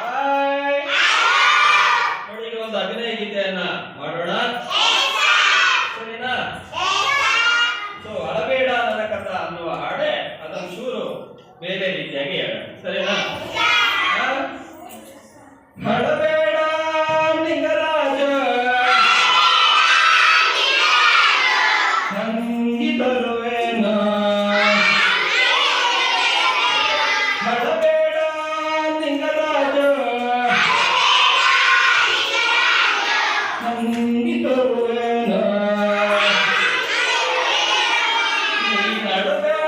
Hi. ನೋಡಿ ಒಂದು ಅಭಿನಯ ಗೀತೆಯನ್ನ ಮಾಡೋಣ. ಸರಿನಾ? ಸೊ, ಅಳಬೇಡ ನನ್ನ ಕಥ ಅನ್ನುವ ಹಾಡೆ ಅದನ್ನ ಚೂರು ಬೇರೆ ರೀತಿಯಾಗಿ ಹೇಳ ಸರಿನಾ? நடுவே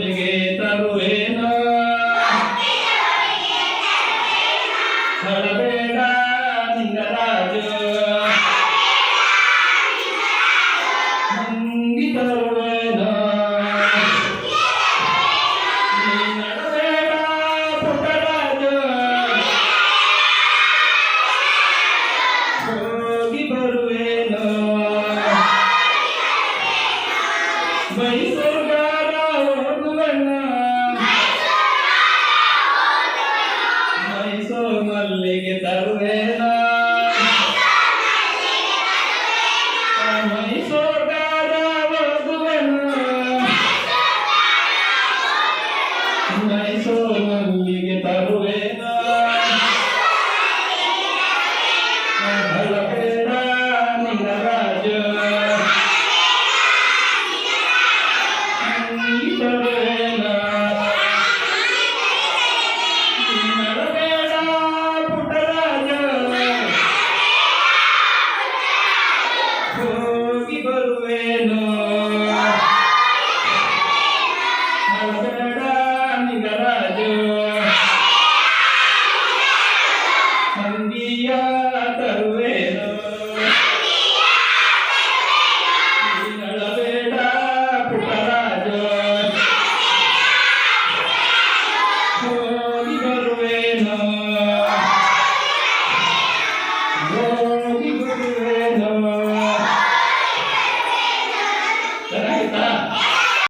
ಸಂದರ್ಭದಲ್ಲಿ